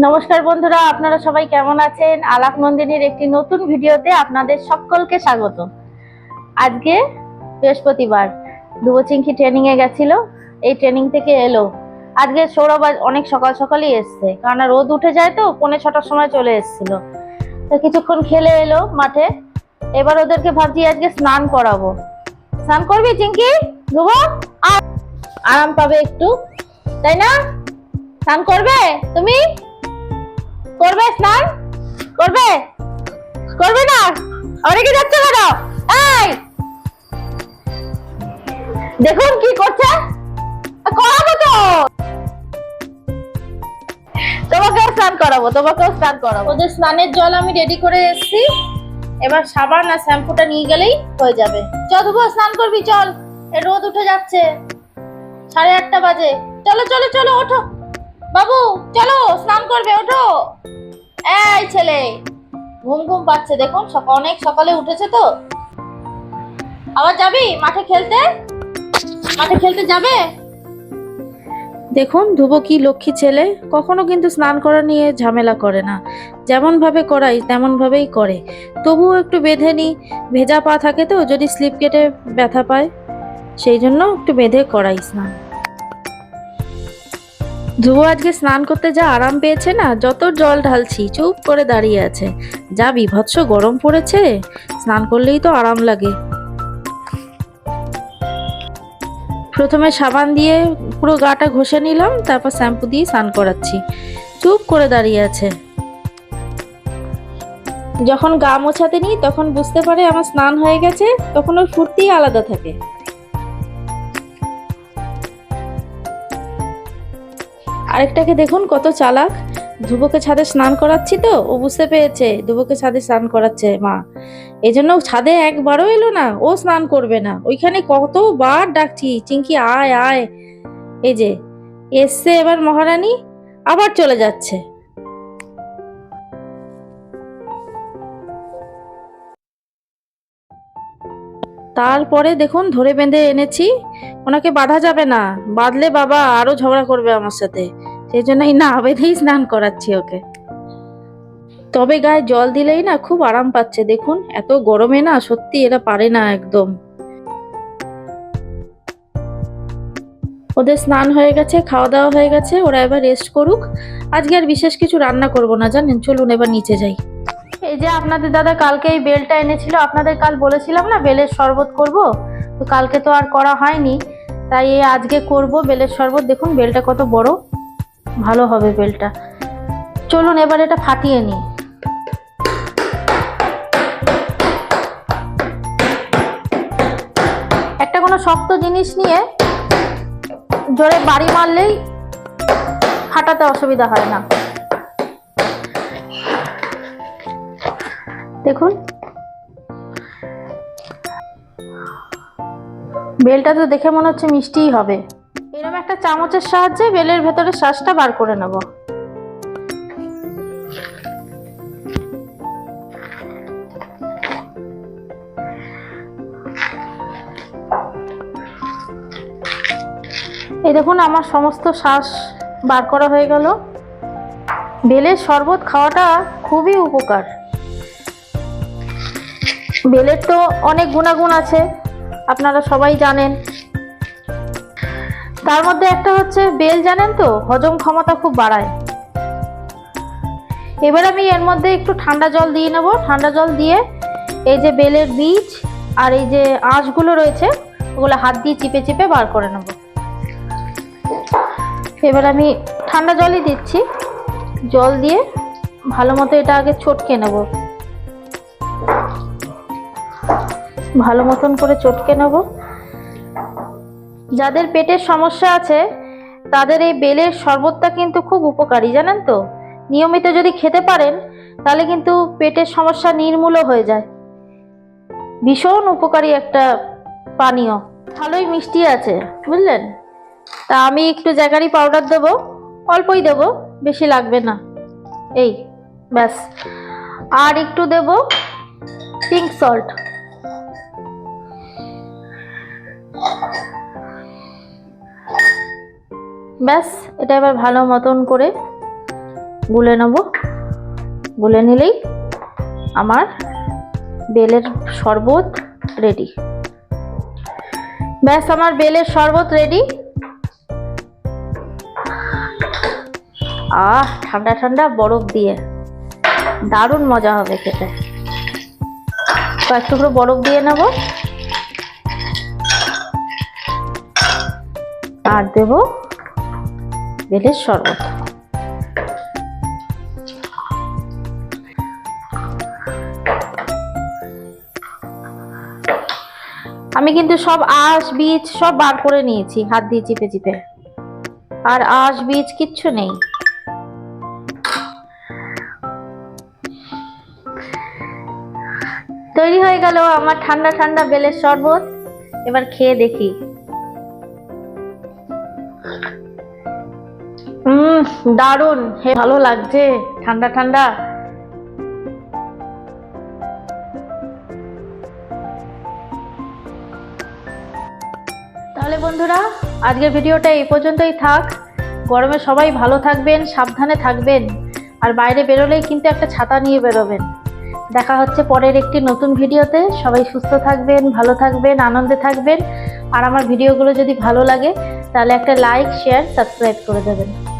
নমস্কার বন্ধুরা, আপনারা সবাই কেমন আছেন? আলাপ নন্দিনীর একটি নতুন ভিডিওতে আপনাদের সকলকে স্বাগত। আজকে বৃহস্পতিবার দুবচিংকি ট্রেনিং এ গেছিল, এই ট্রেনিং থেকে এলো। আজকে সৌরভ অনেক সকাল সকালই এসছে কারণ রোদ উঠে যায় তো, পৌনে ছটার সময় চলে এসেছিল। তো কিছুক্ষণ খেলে এলো মাঠে, এবার ওদেরকে ভাবছি আজকে স্নান করাবো। স্নান করবি চিঙ্কি? ধুবো আরাম পাবে একটু। তাই না? স্নান করবে? তুমি? করবে স্নান করবে? করবে না? অনেকে যাচ্ছে কেন? এই! দেখুন কি করছে। করাবো তো। তোমাকেও স্নান করাবো, তোমাকেও স্নান করাবো। ওদের স্নানের জল আমি রেডি করে এসেছি। এবার সাবান আর শ্যাম্পুটা নিয়ে গেলেই হয়ে যাবে। চল স্নান করবি, চল। রোদ উঠে যাচ্ছে। সাড়ে আটটা বাজে। চলো চলো চলো, ওঠো। বাবু, চলো করবে, ওঠো। এই ছেলে, ঘুম ঘুম পাচ্ছে, দেখুন অনেক সকালে উঠেছে তো। আবার যাবি মাঠে খেলতে? মাঠে খেলতে যাবে? দেখুন, ধ্রুব কি লক্ষ্মী ছেলে, কখনো কিন্তু স্নান করা নিয়ে ঝামেলা করে না। যেমন ভাবে করাই তেমন ভাবেই করে। তবুও একটু বেঁধে নি। ভেজা পা থাকে তো, যদি স্লিপ কেটে ব্যথা পায়, সেই জন্য একটু বেঁধে করাই স্নান। ধ্রুব আজকে স্নান করতে যা আরাম পেয়েছে না? যত জল ঢালছি, চুপ করে দাঁড়িয়ে আছে। যা বিভৎস গরম পড়েছে, স্নান করলেই তো আরাম লাগে। প্রথমে সাবান দিয়ে পুরো গাটা ঘষে নিলাম, তারপর শ্যাম্পু দিয়ে স্নান করাচ্ছি। চুপ করে দাঁড়িয়ে আছে। যখন গা মোছাতে নিই, তখন বুঝতে পারে আমার স্নান হয়ে গেছে, তখন ওর ফুর্তি আলাদা থাকে। আরেকটাকে দেখুন কত চালাক। ধ্রুবকে ছাদে স্নান করাচ্ছি তো, ও বুঝতে পেরেছে, ধ্রুবকে ছাদে স্নান করাচ্ছে মা। এই জন্য ছাদে একবারও এলো না, ও স্নান করবে না। ওইখানে কতবার ডাকছি চিঙ্কি আয় আয়। এই যে, এসছে এবার মহারানী, আবার চলে যাচ্ছে। তারপরে দেখুন ধরে বেঁধে এনেছি, ওনাকে বাঁধা যাবে না। বাঁধলে বাবা আরও ঝগড়া করবে আমার সাথে। সেই জন্যই না বেঁধেই স্নান করাচ্ছি ওকে। তবে গায়ে জল দিলেই না খুব আরাম পাচ্ছে, দেখুন, এত গরমে না সত্যি এরা পারে না একদম। ওদের স্নান হয়ে গেছে, খাওয়া দাওয়া হয়ে গেছে, ওরা এবার রেস্ট করুক। আজকে আর বিশেষ কিছু রান্না করব না, জানেন? চলুন এবার নিচে যাই। এই যে আপনাদের দাদা কালকে এই বেলটা এনেছিল, আপনাদের কাল বলেছিলাম না বেলের শরবত করব? তো কালকে তো আর করা হয়নি, তাই আজকে করব বেলের শরবত। দেখুন, বেলটা কত বড়। ভালো হবে বেলটা। চলুন, এবার এটা ফাটিয়ে নিই। একটা কোনো শক্ত জিনিস নিয়ে জোরে বাড়ি মারলেই ফাটাতে অসুবিধা হয় না। দেখুন। বেলটা তো দেখে মনে হচ্ছে মিষ্টিই হবে। এরকম একটা চামচের সাহায্যে বেলের ভেতরে শ্বাসটা বার করে নেব। এই দেখুন, আমার সমস্ত শ্বাস বার করা হয়ে গেল। বেলের শরবত খাওয়াটা খুবই উপকার। বেলের তো অনেক গুণাগুণ আছে, আপনারা সবাই জানেন। তার মধ্যে একটা হচ্ছে বেল, জানেন তো? হজম ক্ষমতা খুব বাড়ায়। এবার আমি এর মধ্যে একটু ঠান্ডা জল দিয়ে নেব। ঠান্ডা জল দিয়ে এই যে বেলের বীজ আর এই যে আঁশগুলো রয়েছে, ওগুলো হাত দিয়ে চিপে চিপে বার করে নেব। এবার আমি ঠান্ডা জলই দিচ্ছি। জল দিয়ে ভালো মতো এটা আগে চটকে নেব। ভালো মতন করে চটকে নেব। যাদের পেটের সমস্যা আছে, তাদের এই বেলের শরবতটা কিন্তু খুব উপকারী, জানেন তো? নিয়মিত যদি খেতে পারেন, তাহলে কিন্তু পেটের সমস্যা নির্মূল হয়ে যায়। ভীষণ উপকারী একটা পানীয়। ভালোই মিষ্টি আছে, বুঝলেন? তা আমি একটু জ্যাগারি পাউডার দেবো, অল্পই দেবো, বেশি লাগবে না। এই, ব্যাস। আর একটু দেব পিঙ্ক সল্ট ব্যাস, এটা এবার ভালো মতন করে গুলে নেব। গুলে নিলেই আমার বেলের শরবত রেডি ব্যাস, আমার বেলের শরবত রেডি আহ, ঠান্ডা ঠান্ডা বরফ দিয়ে। দারুণ মজা হবে খেতে। কয়েক টুকরো বরফ দিয়ে নেব। আর দেব বেলের শরবত। আমি কিন্তু সব আঁশ, বীজ সব বার করে নিয়েছি, হাত দিয়ে চিপে চিপে। আর আঁশ, বীজ কিচ্ছু নেই। তৈরি হয়ে গেল আমার ঠান্ডা ঠান্ডা বেলের শরবত। এবার খেয়ে দেখি। হুম, দারুণ। হে, ভালো লাগছে। ঠান্ডা ঠান্ডা। তাহলে বন্ধুরা, আজকের ভিডিওটা এই পর্যন্তই থাক। গরমে সবাই ভালো থাকবেন, সাবধানে থাকবেন। আর বাইরে বেরোলেই কিন্তু একটা ছাতা নিয়ে বেরোবেন। দেখা হচ্ছে পরের একটি নতুন ভিডিওতে। সবাই সুস্থ থাকবেন, ভালো থাকবেন, আনন্দে থাকবেন। আর আমার ভিডিওগুলো যদি ভালো লাগে, তাহলে একটা লাইক, শেয়ার, সাবস্ক্রাইব করে দেবেন।